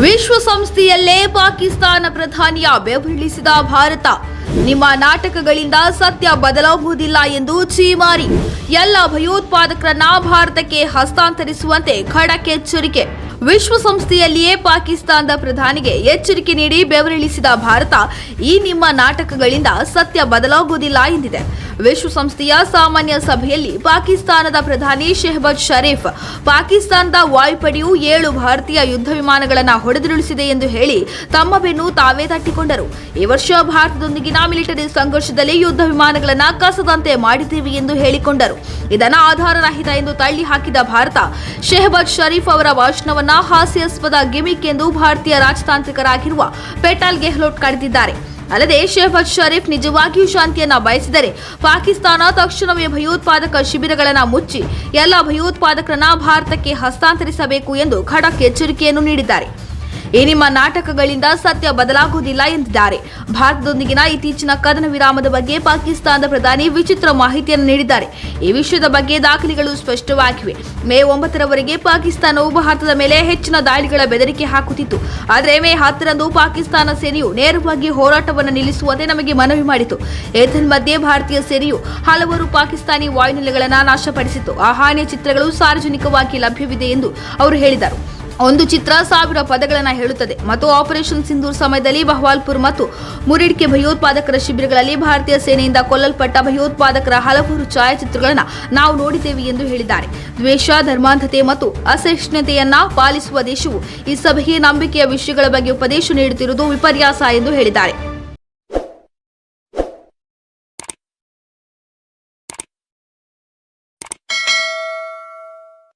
ವಿಶ್ವಸಂಸ್ಥೆಯಲ್ಲೇ ಪಾಕಿಸ್ತಾನ ಪ್ರಧಾನಿಯ ಬೆವರಿಳಿಸಿದ ಭಾರತ. ನಿಮ್ಮ ನಾಟಕಗಳಿಂದ ಸತ್ಯ ಬದಲಾಗುವುದಿಲ್ಲ ಎಂದು ಚೀಮಾರಿ ಎಲ್ಲ ಭಯೋತ್ಪಾದಕರನ್ನ ಭಾರತಕ್ಕೆ ಹಸ್ತಾಂತರಿಸುವಂತೆ ಖಡಕ್ ಎಚ್ಚರಿಕೆ. ವಿಶ್ವಸಂಸ್ಥೆಯಲ್ಲಿಯೇ ಪಾಕಿಸ್ತಾನದ ಪ್ರಧಾನಿಗೆ ಎಚ್ಚರಿಕೆ ನೀಡಿ ಬೆವರಿಳಿಸಿದ ಭಾರತ ಈ ನಿಮ್ಮ ನಾಟಕಗಳಿಂದ ಸತ್ಯ ಬದಲಾಗುವುದಿಲ್ಲ ಎಂದಿದೆ. ವಿಶ್ವಸಂಸ್ಥೆಯ ಸಾಮಾನ್ಯ ಸಭೆಯಲ್ಲಿ ಪಾಕಿಸ್ತಾನದ ಪ್ರಧಾನಿ ಶೆಹಬಾಜ್ ಷರೀಫ್ ಪಾಕಿಸ್ತಾನದ ವಾಯುಪಡೆಯು ಏಳು ಭಾರತೀಯ ಯುದ್ಧ ವಿಮಾನಗಳನ್ನು ಹೊಡೆದುರುಳಿಸಿದೆ ಎಂದು ಹೇಳಿ ತಮ್ಮ ಬೆನ್ನು ತಾವೇ ತಟ್ಟಿಕೊಂಡರು. ಈ ವರ್ಷ ಭಾರತದೊಂದಿಗಿನ ಮಿಲಿಟರಿ ಸಂಘರ್ಷದಲ್ಲಿ ಯುದ್ಧ ವಿಮಾನಗಳನ್ನು ಕಸದಂತೆ ಮಾಡಿದ್ದೀವಿ ಎಂದು ಹೇಳಿಕೊಂಡರು. ಇದನ್ನು ಆಧಾರರಹಿತ ಎಂದು ತಳ್ಳಿ ಹಾಕಿದ ಭಾರತ, ಶೆಹಬಾಜ್ ಷರೀಫ್ ಅವರ ಭಾಷಣವನ್ನ ಹಾಸ್ಯಾಸ್ಪದ ಗಿಮಿಕ್ ಎಂದು ಭಾರತೀಯ ರಾಜತಾಂತ್ರಿಕರಾಗಿರುವ ಪೆಟಾಲ್ ಗೆಹ್ಲೋಟ್ ಕರೆದಿದ್ದಾರೆ ಅಲ್ಲದೆ ಶೆಹಬಾಜ್ ಶರೀಫ್ ನಿಜವಾಗಿಯೂ ಶಾಂತಿಯನ್ನ ಬಯಸಿದರೆ ಪಾಕಿಸ್ತಾನ ತಕ್ಷಣವೇ ಭಯೋತ್ಪಾದಕ ಶಿಬಿರಗಳನ್ನು ಮುಚ್ಚಿ ಎಲ್ಲ ಭಯೋತ್ಪಾದಕರನ್ನ ಭಾರತಕ್ಕೆ ಹಸ್ತಾಂತರಿಸಬೇಕು ಎಂದು ಖಡಕ್ ಎಚ್ಚರಿಕೆಯನ್ನು ನೀಡಿದ್ದಾರೆ. ಈ ನಿಮ್ಮ ನಾಟಕಗಳಿಂದ ಸತ್ಯ ಬದಲಾಗುವುದಿಲ್ಲ ಎಂದಿದ್ದಾರೆ. ಭಾರತದೊಂದಿಗಿನ ಇತ್ತೀಚಿನ ಕದನ ವಿರಾಮದ ಬಗ್ಗೆ ಪಾಕಿಸ್ತಾನದ ಪ್ರಧಾನಿ ವಿಚಿತ್ರ ಮಾಹಿತಿಯನ್ನು ನೀಡಿದ್ದಾರೆ. ಈ ವಿಷಯದ ಬಗ್ಗೆ ದಾಖಲೆಗಳು ಸ್ಪಷ್ಟವಾಗಿವೆ. ಮೇ ಒಂಬತ್ತರವರೆಗೆ ಪಾಕಿಸ್ತಾನವು ಭಾರತದ ಮೇಲೆ ಹೆಚ್ಚಿನ ದಾಳಿಗಳ ಬೆದರಿಕೆ ಹಾಕುತ್ತಿತ್ತು. ಆದರೆ ಮೇ ಹತ್ತರಂದು ಪಾಕಿಸ್ತಾನ ಸೇನೆಯು ನೇರವಾಗಿ ಹೋರಾಟವನ್ನು ನಿಲ್ಲಿಸುವಂತೆ ನಮಗೆ ಮನವಿ ಮಾಡಿತು. ಏತನ್ಮಧ್ಯೆ ಭಾರತೀಯ ಸೇನೆಯು ಹಲವಾರು ಪಾಕಿಸ್ತಾನಿ ವಾಯುನೆಲೆಗಳನ್ನು ನಾಶಪಡಿಸಿತು ಆ ಹಾನಿಯ ಚಿತ್ರಗಳು ಸಾರ್ವಜನಿಕವಾಗಿ ಲಭ್ಯವಿದೆ ಎಂದು ಅವರು ಹೇಳಿದರು. ಒಂದು ಚಿತ್ರ ಸಾವಿರ ಪದಗಳನ್ನು ಹೇಳುತ್ತದೆ. ಮತ್ತು ಆಪರೇಷನ್ ಸಿಂಧೂರ್ ಸಮಯದಲ್ಲಿ ಬಹವಾಲ್ಪುರ್ ಮತ್ತು ಮುರಿಡ್ಕೆ ಭಯೋತ್ಪಾದಕರ ಶಿಬಿರಗಳಲ್ಲಿ ಭಾರತೀಯ ಸೇನೆಯಿಂದ ಕೊಲ್ಲಲ್ಪಟ್ಟ ಭಯೋತ್ಪಾದಕರ ಹಲವಾರು ಛಾಯಾಚಿತ್ರಗಳನ್ನು ನಾವು ನೋಡಿದ್ದೇವೆ ಎಂದು ಹೇಳಿದ್ದಾರೆ. ದ್ವೇಷ, ಧರ್ಮಾಂಧತೆ ಮತ್ತು ಅಸಹಿಷ್ಣುತೆಯನ್ನ ಪಾಲಿಸುವ ದೇಶವು ಈ ಸಭೆಗೆ ನಂಬಿಕೆಯ ವಿಷಯಗಳ ಬಗ್ಗೆ ಉಪದೇಶ ನೀಡುತ್ತಿರುವುದು ವಿಪರ್ಯಾಸ ಎಂದು ಹೇಳಿದ್ದಾರೆ.